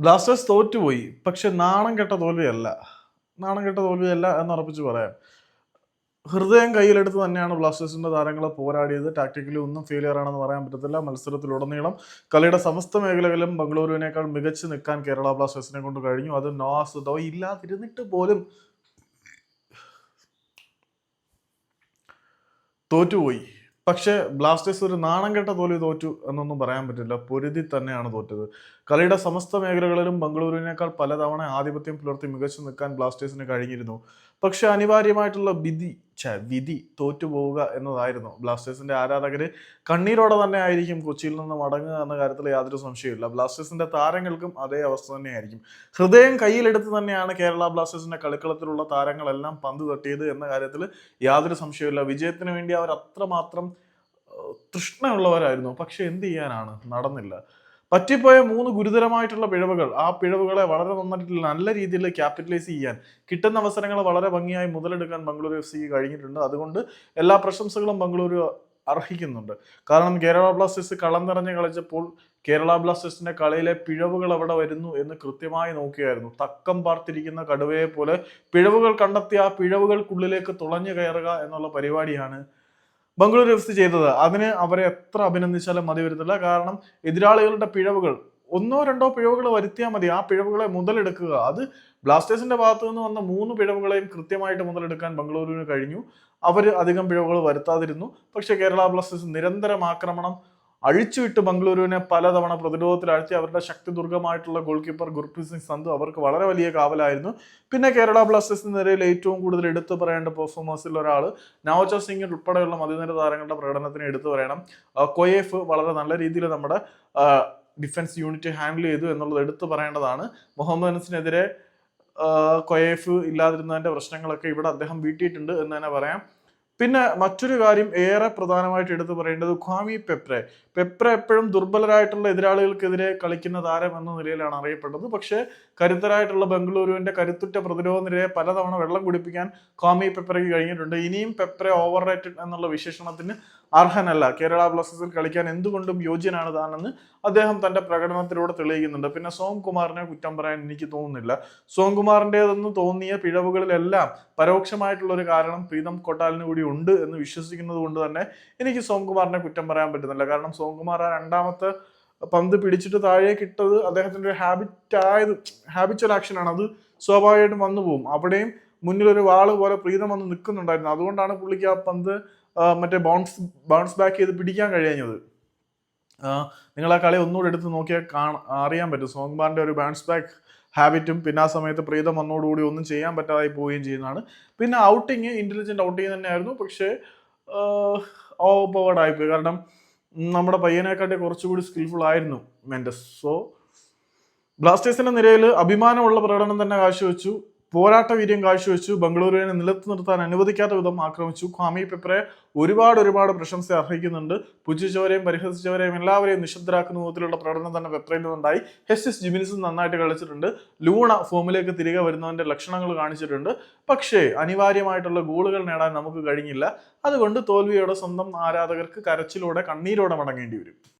Blasters തോറ്റുപോയി. പക്ഷെ നാണം കെട്ട തോൽവിയല്ല. നാണം കെട്ട തോൽവിയല്ല എന്ന് ഉറപ്പിച്ച് പറയാം. ഹൃദയം കയ്യിലെടുത്ത് തന്നെയാണ് ബ്ലാസ്റ്റേഴ്സിന്റെ താരങ്ങളെ പോരാടിയത്. ടാക്ടിക്കലി ഒന്നും ഫെയിലിയർ ആണെന്ന് പറയാൻ പറ്റത്തില്ല. മത്സരത്തിലുടനീളം കളിയുടെ സമസ്ത മേഖലകളിലും ബംഗളൂരുവിനേക്കാൾ മികച്ച് നിൽക്കാൻ കേരള ബ്ലാസ്റ്റേഴ്സിനെ കൊണ്ട് കഴിഞ്ഞു. അത് നോസ് ദോ ഇല്ലാതിരുന്നിട്ട് പോലും തോറ്റുപോയി. പക്ഷേ ബ്ലാസ്റ്റേഴ്സ് ഒരു നാണം കെട്ട തോൽവി തോറ്റു എന്നൊന്നും പറയാൻ പറ്റില്ല. പൊരുതി തന്നെയാണ് തോറ്റത്. കളിയുടെ സമസ്ത മേഖലകളിലും ബംഗളൂരുവിനേക്കാൾ പലതവണ ആധിപത്യം പുലർത്തി മികച്ചു നിൽക്കാൻ ബ്ലാസ്റ്റേഴ്സിന് കഴിഞ്ഞിരുന്നു. പക്ഷെ അനിവാര്യമായിട്ടുള്ള വിധി ച വിധി തോറ്റുപോവുക എന്നതായിരുന്നു. ബ്ലാസ്റ്റേഴ്സിന്റെ ആരാധകർ കണ്ണീരോടെ തന്നെ ആയിരിക്കും കൊച്ചിയിൽ നിന്ന് മടങ്ങുക എന്ന കാര്യത്തിൽ യാതൊരു സംശയമില്ല ബ്ലാസ്റ്റേഴ്സിന്റെ താരങ്ങൾക്കും അതേ അവസ്ഥ തന്നെയായിരിക്കും. ഹൃദയം കയ്യിലെടുത്ത് തന്നെയാണ് കേരള ബ്ലാസ്റ്റേഴ്സിന്റെ കളിക്കളത്തിലുള്ള താരങ്ങളെല്ലാം പന്ത് തട്ടിയത് എന്ന കാര്യത്തിൽ യാതൊരു സംശയമില്ല വിജയത്തിന് വേണ്ടി അവർ അത്രമാത്രം തൃഷ്ണയുള്ളവരായിരുന്നു. പക്ഷെ എന്ത് ചെയ്യാനാണ്? നടന്നില്ല. പറ്റിപ്പോയ മൂന്ന് ഗുരുതരമായിട്ടുള്ള പിഴവുകൾ. ആ പിഴവുകളെ വളരെ നന്നായിട്ട് നല്ല രീതിയിൽ ക്യാപിറ്റലൈസ് ചെയ്യാൻ കിട്ടുന്ന അവസരങ്ങൾ വളരെ ഭംഗിയായി മുതലെടുക്കാൻ ബംഗളൂരു എഫ് കഴിഞ്ഞിട്ടുണ്ട്. അതുകൊണ്ട് എല്ലാ പ്രശംസകളും ബംഗളൂരു അർഹിക്കുന്നുണ്ട്. കാരണം കേരള ബ്ലാസ്റ്റേഴ്സ് കളം നിറഞ്ഞ് കളിച്ചപ്പോൾ കേരള ബ്ലാസ്റ്റേഴ്സിന്റെ കളിയിലെ പിഴവുകൾ അവിടെ വരുന്നു എന്ന് കൃത്യമായി നോക്കിയായിരുന്നു. തക്കം പാർത്തിരിക്കുന്ന കടുവയെ പോലെ പിഴവുകൾ കണ്ടെത്തി ആ പിഴവുകൾക്കുള്ളിലേക്ക് തുളഞ്ഞു കയറുക എന്നുള്ള പരിപാടിയാണ് ബംഗളൂരു എഫ് സി ചെയ്തത്. അതിന് അവരെ എത്ര അഭിനന്ദിച്ചാലും മതി വരുന്നില്ല. കാരണം എതിരാളികളുടെ പിഴവുകൾ ഒന്നോ രണ്ടോ പിഴവുകൾ വരുത്തിയാൽ മതി. ആ പിഴവുകളെ മുതലെടുക്കുക. അത് ബ്ലാസ്റ്റേഴ്സിന്റെ ഭാഗത്തു നിന്ന് വന്ന മൂന്ന് പിഴവുകളെയും കൃത്യമായിട്ട് മുതലെടുക്കാൻ ബംഗളൂരുവിന് കഴിഞ്ഞു. അവർ അധികം പിഴവുകൾ വരുത്താതിരുന്നു. പക്ഷേ കേരള ബ്ലാസ്റ്റേഴ്സ് നിരന്തരം ആക്രമണം അഴിച്ചുവിട്ട് ബംഗളൂരുവിനെ പലതവണ പ്രതിരോധത്തിലാഴ്ത്തി അവരുടെ ശക്തി ദുർഗമായിട്ടുള്ള ഗോൾ കീപ്പർ ഗുർപ്രീത് സിംഗ് സന്ധു അവർക്ക് വളരെ വലിയ കാവലായിരുന്നു. പിന്നെ കേരള ബ്ലാസ്റ്റേഴ്സിന് നിരയിൽ ഏറ്റവും കൂടുതൽ എടുത്തു പറയേണ്ട പെർഫോമൻസിൽ ഒരാൾ നവജോ സിംഗ് ഉൾപ്പെടെയുള്ള മതിനിര താരങ്ങളുടെ പ്രകടനത്തിന് എടുത്തു പറയണം. കൊയേഫ് വളരെ നല്ല രീതിയിൽ നമ്മുടെ ഡിഫൻസ് യൂണിറ്റ് ഹാൻഡിൽ ചെയ്തു എന്നുള്ളത് എടുത്തു പറയേണ്ടതാണ്. മുഹമ്മദ് അനസിനെതിരെ കൊയേഫ് ഇല്ലാതിരുന്നതിന്റെ പ്രശ്നങ്ങളൊക്കെ ഇവിടെ അദ്ദേഹം വീട്ടിയിട്ടുണ്ട് എന്ന് തന്നെ പറയാം. പിന്നെ മറ്റൊരു കാര്യം ഏറെ പ്രധാനമായിട്ട് എടുത്തു പറയേണ്ടത് ഖ്വാമി പെപ്രെ. പെപ്രെ എപ്പോഴും ദുർബലരായിട്ടുള്ള എതിരാളികൾക്കെതിരെ കളിക്കുന്ന താരം എന്ന നിലയിലാണ് അറിയപ്പെട്ടത് പക്ഷേ കരുത്തരായിട്ടുള്ള ബംഗളൂരുവിന്റെ കരുത്തുറ്റ പ്രതിരോധ നിരയെ പലതവണ വെള്ളം കുടിപ്പിക്കാൻ ഖ്വാമി പെപ്രയ്ക്ക് കഴിഞ്ഞിട്ടുണ്ട്. ഇനിയും പെപ്രെ ഓവർ റേറ്റഡ് എന്നുള്ള വിശേഷണത്തിന് അർഹനല്ല. കേരള ബ്ലാസ്റ്റേഴ്സിൽ കളിക്കാൻ എന്തുകൊണ്ടും യോഗ്യനാണ് താനെന്ന് അദ്ദേഹം തന്റെ പ്രകടനത്തിലൂടെ തെളിയിക്കുന്നുണ്ട്. പിന്നെ സോം കുമാറിനെ കുറ്റം പറയാൻ എനിക്ക് തോന്നുന്നില്ല. സോം കുമാറിന്റെതെന്ന് തോന്നിയ പിഴവുകളിലെല്ലാം പരോക്ഷമായിട്ടുള്ള ഒരു കാരണം പ്രീതം കൊട്ടാലിന് കൂടി ഉണ്ട് എന്ന് വിശ്വസിക്കുന്നത് കൊണ്ട് തന്നെ എനിക്ക് സോം കുമാറിനെ കുറ്റം പറയാൻ പറ്റുന്നില്ല. കാരണം സോം കുമാർ ആ രണ്ടാമത്തെ പന്ത് പിടിച്ചിട്ട് താഴേക്ക് ഇട്ടത് അദ്ദേഹത്തിന്റെ ഒരു ഹാബിറ്റ് ആയത് ഹാബിച്വൽ ആക്ഷൻ ആണ്. അത് സ്വാഭാവികമായിട്ടും വന്നു പോകും അവിടെയും മുന്നിലൊരു വാൾ പോലെ പ്രീതം വന്ന് നിൽക്കുന്നുണ്ടായിരുന്നു. അതുകൊണ്ടാണ് പുള്ളിക്ക് ആ പന്ത് മറ്റേ ബൗൺസ് ബൗൺസ് ബാക്ക് ചെയ്ത് പിടിക്കാൻ കഴിയാഞ്ഞത്. നിങ്ങൾ ആ കളി ഒന്നുകൂടെ എടുത്ത് നോക്കിയാൽ കാണാൻ അറിയാൻ പറ്റും. സോങ്ബാറിന്റെ ഒരു ബൗൺസ് ബാക്ക് ഹാബിറ്റും പിന്നെ ആ സമയത്ത് പ്രീതം വന്നോടുകൂടി ഒന്നും ചെയ്യാൻ പറ്റാതായി പോവുകയും ചെയ്യുന്നതാണ്. പിന്നെ ഔട്ടിങ് ഇന്റലിജന്റ് ഔട്ടിങ് തന്നെയായിരുന്നു. പക്ഷേ ഓവർപവേർഡ് ആയിപ്പോയി കാരണം നമ്മുടെ പയ്യനെക്കാട്ടി കുറച്ചുകൂടി സ്കിൽഫുൾ ആയിരുന്നു മെൻഡസ്. സോ ബ്ലാസ്റ്റേഴ്സിന്റെ നിരയിൽ അഭിമാനമുള്ള പ്രകടനം തന്നെ കാഴ്ചവെച്ചു. പോരാട്ട വീര്യം കാഴ്ചവെച്ചു. ബംഗളൂരുവിനെ നിലത്ത് നിർത്താൻ അനുവദിക്കാത്ത വിധം ആക്രമിച്ചു. ഖാമി പെപ്പറെ ഒരുപാട് ഒരുപാട് പ്രശംസ അർഹിക്കുന്നുണ്ട്. പുച്ഛിച്ചവരെയും പരിഹസിച്ചവരെയും എല്ലാവരെയും നിശബ്ദരാക്കുന്ന വിധത്തിലുള്ള പ്രകടനം തന്നെ പെപ്രയിൽ നിന്നുണ്ടായി. ഹെസ്റ്റിസ് ജിമിനിസും നന്നായിട്ട് കളിച്ചിട്ടുണ്ട്. ലൂണ ഫോമിലേക്ക് തിരികെ വരുന്നതിന്റെ ലക്ഷണങ്ങൾ കാണിച്ചിട്ടുണ്ട്. പക്ഷേ അനിവാര്യമായിട്ടുള്ള ഗോളുകൾ നേടാൻ നമുക്ക് കഴിഞ്ഞില്ല. അതുകൊണ്ട് തോൽവിയോടെ സ്വന്തം ആരാധകർക്ക് കരച്ചിലൂടെ കണ്ണീരോടെ മടങ്ങേണ്ടി വരും.